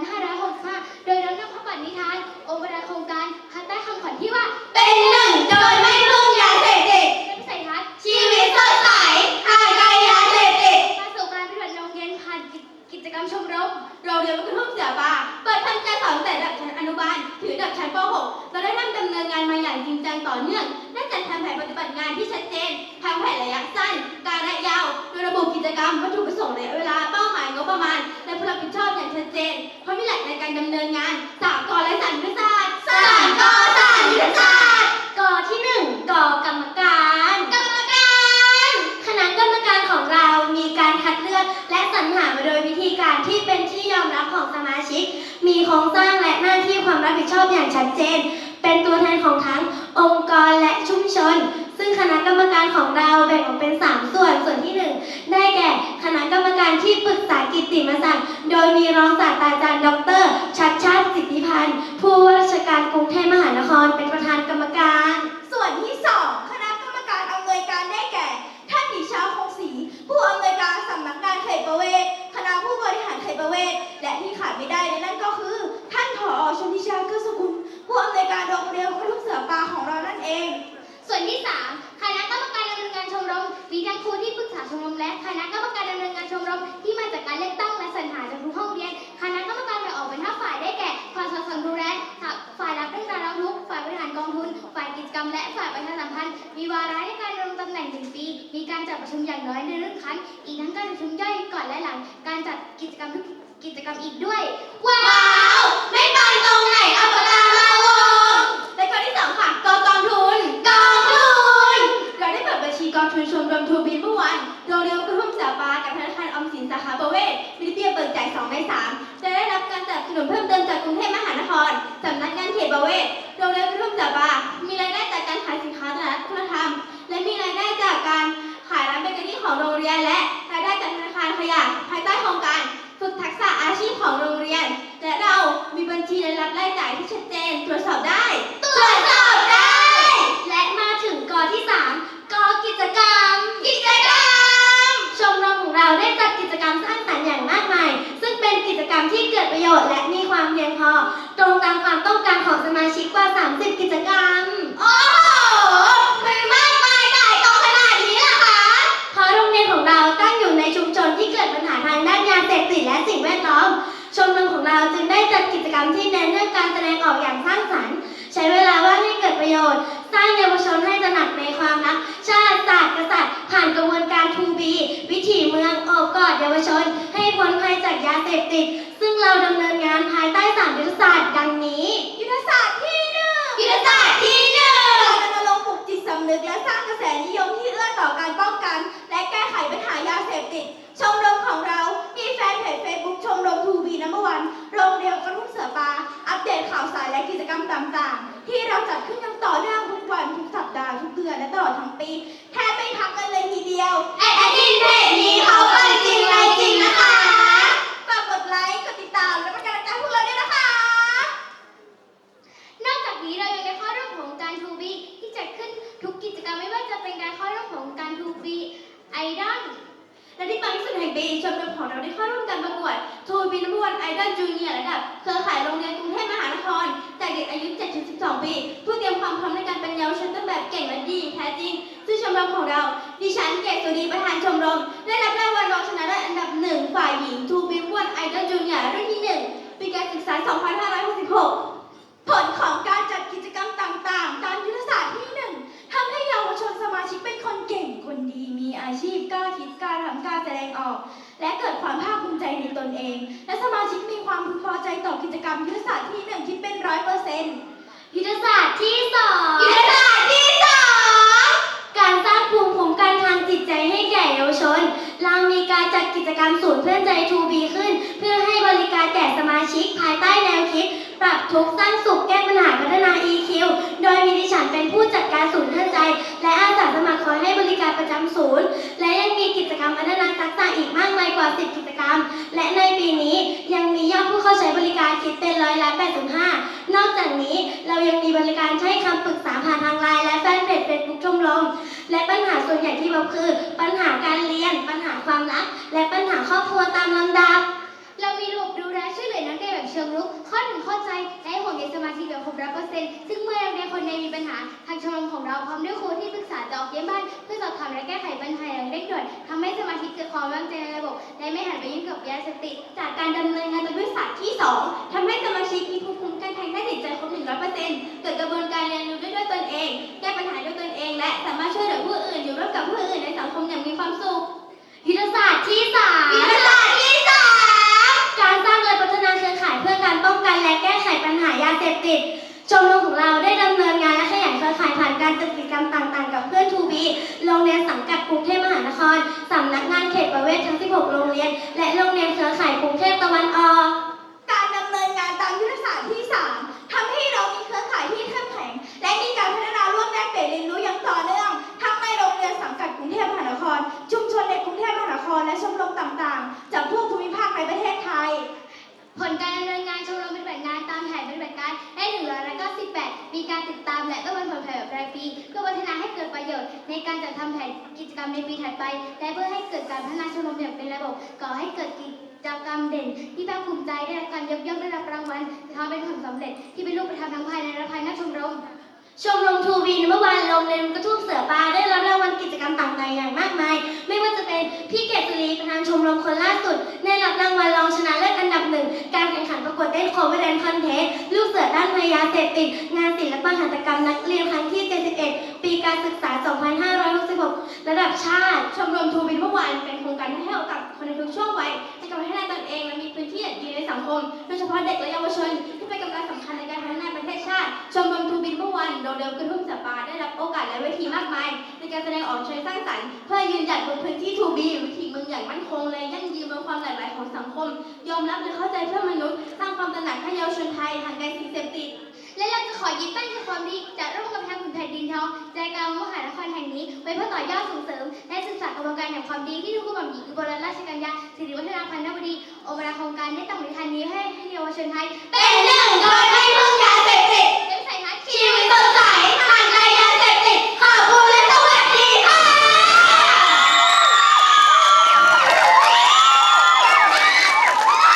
2565 โดยน้องนำพระปัตนิทาน องค์ประธานโครงการ เนินงานสามกและสามยุทธศาสตร์สามกสามยุทธศาสตร์กอที่หนึ่งกอกรรมการ กรรมการคณะกรรมการของเรามีการคัดเลือกและสรรหามาโดยวิธีการที่เป็นที่ยอมรับของสมาชิก มีโครงสร้างและหน้าที่ความรับผิดชอบอย่างชัดเจน เป็นตัวแทนของทั้งองค์กรและชุมชน ซึ่งคณะกรรมการของเราแบ่งออกเป็น 3 ส่วน ส่วนที่ 1 ได้แก่คณะกรรมการที่ปรึกษากิตติมศักดิ์ โดยมีรองศาสตราจารย์ ดร ชัดชา กิจกรรมและฝ่ายประชาสัมพันธ์ มีวาระในการดำรงตำแหน่งหนึ่งปี มีการจัดประชุมอย่างน้อยในเรื่องครั้ง อีกทั้งการประชุมย่อยก่อนและหลัง การจัดกิจกรรมทุกกิจกรรมอีกด้วย ว้าว้าวไม่ปังตรงไหนเอาปากกามาวงและข้อที่สองค่ะกองกองทุน กองทุน เราได้เปิดบัญชีกองทุนชมรมทูบีเมื่อวันโรงเรียนวัดกระทุ่มเสือปลากับธนาคารออมสินสาขาประเวศมีเบี้ยเบิกจ่าย2ใน3จะได้รับการสนับสนุนเพิ่มเติมจากกรุงเทพมหานครสำนักงานเขตประเวศ ของโรงเรียนและรายได้จากธนาคารขยะภายใต้โครงการฝึกทักษะอาชีพของโรงเรียน และเรามีบัญชีรายรับรายจ่ายที่ชัดเจนตรวจสอบได้ ตรวจสอบได้ และมาถึงกอที่ 3กอกิจกรรม กิจกรรม ชมรมของเราได้จัดกิจกรรมสร้างสรรค์อย่างมากมาย ซึ่งเป็นกิจกรรมที่เกิดประโยชน์และมีความเพียงพอ ตรงตามความต้องการของสมาชิกกว่า 30 กิจกรรมโอ้ ออกอย่างสร้างสรรค์ ใช้เวลาว่างให้เกิดประโยชน์ สร้างเยาวชนให้ตระหนักในความรัก ชาติศาสตร์กษัตริย์ผ่านกระบวนการ 2B วิถีเมืองโอบกอดเยาวชน ให้พ้นภัยจากยาเสพติด ซึ่งเราดำเนินงานภายใต้สามยุทธศาสตร์ดังนี้ ยุทธศาสตร์ที่หนึ่งยุทธศาสตร์ที่หนึ่งการรณรงค์ปลุกจิตสำนึกและสร้างกระแสนิยมที่เอื้อต่อการป้องกัน และแก้ไขปัญหายาเสพติด ชมรมของเรามีแฟนเพจเฟซบุ๊กชมรมทูบีนัมเบอร์วันโรงเรียนกระทุ่มเสือปลา เป็นการเข้าร่วมของการทูบีไอดอลและที่ปังที่สุดแห่งปีชมรมของเราได้เข้าร่วมการประกวดทูบีนัมวันไอดอลจูเนียร์ระดับเครือข่ายโรงเรียนกรุงเทพมหานครจากเด็กอายุ 7-12 ปีเพื่อเตรียมความพร้อมในการเป็นเยาวชนต้นแบบเก่งและดีแท้จริง ซึ่งชมรมของเราดิฉันเกศสุรีประธานชมรม ได้รับรางวัลรองชนะเลิศอันดับหนึ่งฝ่ายหญิงทูบีวันไอดอลจูเนียร์รุ่นที่หนึ่งปีการศึกษา 2566 ผลของการจัดกิจกรรมต่างๆ ตามยุทธศาสตร์ที่หนึ่งทำให้เยาวชนสมาชิกเป็นคนเก่ง คนดี มี อาชีพกล้าคิดกล้าทำกล้าแสดงออก และเกิดความภาคภูมิใจในตนเอง และสมาชิกมีความพึงพอใจต่อกิจกรรมยุทธศาสตร์ที่หนึ่งที่เป็นร้อยเปอร์เซ็นต์ยุทธศาสตร์ที่สองยุทธศาสตร์ที่สองการสร้างภูมิคุ้มกันทางจิตใจให้แก่เยาวชน เรามีการจัดกิจกรรมศูนย์เพื่อนใจ 2B ขึ้น เพื่อให้ บริการแก่สมาชิกภายใต้แนวคิด ปรับทุกข์สร้างสุขแก้ปัญหาพัฒนา EQ โดยมีดิฉันเป็นผู้จัดการศูนย์เพื่อนใจ และอาสาสมัครคอยให้บริการประจำศูนย์ และยังมีกิจกรรมพัฒนาทักษะอีกมากมายกว่า 10 กิจกรรม และในปีนี้ยังมียอดผู้เข้าใช้บริการคิดเป็นร้อยละ85 นอกจากจากนี้เรายังมีบริการให้คำปรึกษาผ่านทางไลน์และแฟนเพจเฟซบุ๊กชมรมและปัญหาส่วนใหญ่ที่พบคือ ปัญหาการเรียน ปัญหาความรัก และปัญหาครอบครัวต ครบร้อยเปอร์เซ็นต์ซึ่งเมื่อนักเรียนคนใดมีปัญหา ทางชมรมของเราพร้อมด้วยครูที่ปรึกษาจะออกเยี่ยมบ้าน เพื่อสอบถามและแก้ไขปัญหาอย่างเร่งด่วนทำให้สมาชิกเกิดความมั่นใจในระบบ และไม่หันไปยุ่งกับยาเสพติด จากการดำเนินงานตามยุทธศาสตร์ที่ 2 เสพติด ชมรมของเราได้ดำเนินงานและขยายเครือข่ายผ่านการจัดกิจกรรมต่างๆ กับเพื่อนทูบีโรงเรียนสังกัดกรุงเทพมหานครสำนักงานเขตประเวศทั้ง 16 โรงเรียน และโรงเรียนเครือข่ายกรุงเทพตะวันออก การดำเนินงานตามยุทธศาสตร์ที่ 3ทำให้เรามี ในการจัดทำแผนกิจกรรมในปีถัดไป และเพื่อให้เกิดการพัฒนาชมรมอย่างเป็นระบบก่อให้เกิดกิจกรรมเด่น ที่ภาคภูมิใจได้รับการยกย่องได้รับรางวัลทำเป็นผลสำเร็จที่เป็นรูปธรรมทั้งภายในและภายนอกชมรม ชมรมทูวีเมื่อวานลงเรียนกระทุ่ม ประกวดเต้นคอร์แดนคอนเทสลูกเสือด้านพยาเสพติดงานศิลปหัตถกรรมนักเรียนครั้งที่ 71 ปีการศึกษา 2566 ระดับชาติ ชมรมทูบินเมื่อวานเป็นโครงการที่ให้โอกาสคนในทุกช่วงวัยในการพัฒนาตนเองและมีพื้นที่อย่างดีในสังคม โดยเฉพาะเด็กและเยาวชน ที่เป็นกำลังสำคัญในการพัฒนาประเทศชาติ ชมรมทูบินเมื่อวานโรงเรียนกระทุ่มสปาได้รับโอกาสและเวทีมากมาย ในการแสดงออกเชิงสร้างสรรค์เพื่อยืนหยัดบนพื้นที่ทูบีวิถี สังคม ยอมรับและเข้าใจเพื่อมนุษย์ สร้างความตระหนักให้เยาวชนไทยห่างไกลสิ่งเสพติด และเราจะขอยิบตั้งในความดีจะร่วมกับทางขุนแผ่นดินทองใจกลางมหานครแห่งนี้ไว้เพื่อต่อยอดส่งเสริม และศึกษากระบวนการแห่งความดีที่ทุกกระหม่อมหญิงอุบลราชกัญญาสิริวัฒนาพันธบดีองค์ประธานโครงการได้ตั้งนิทานนี้ให้เยาวชนไทยเป็นหนึ่งโดยไม่พึ่งใหญ่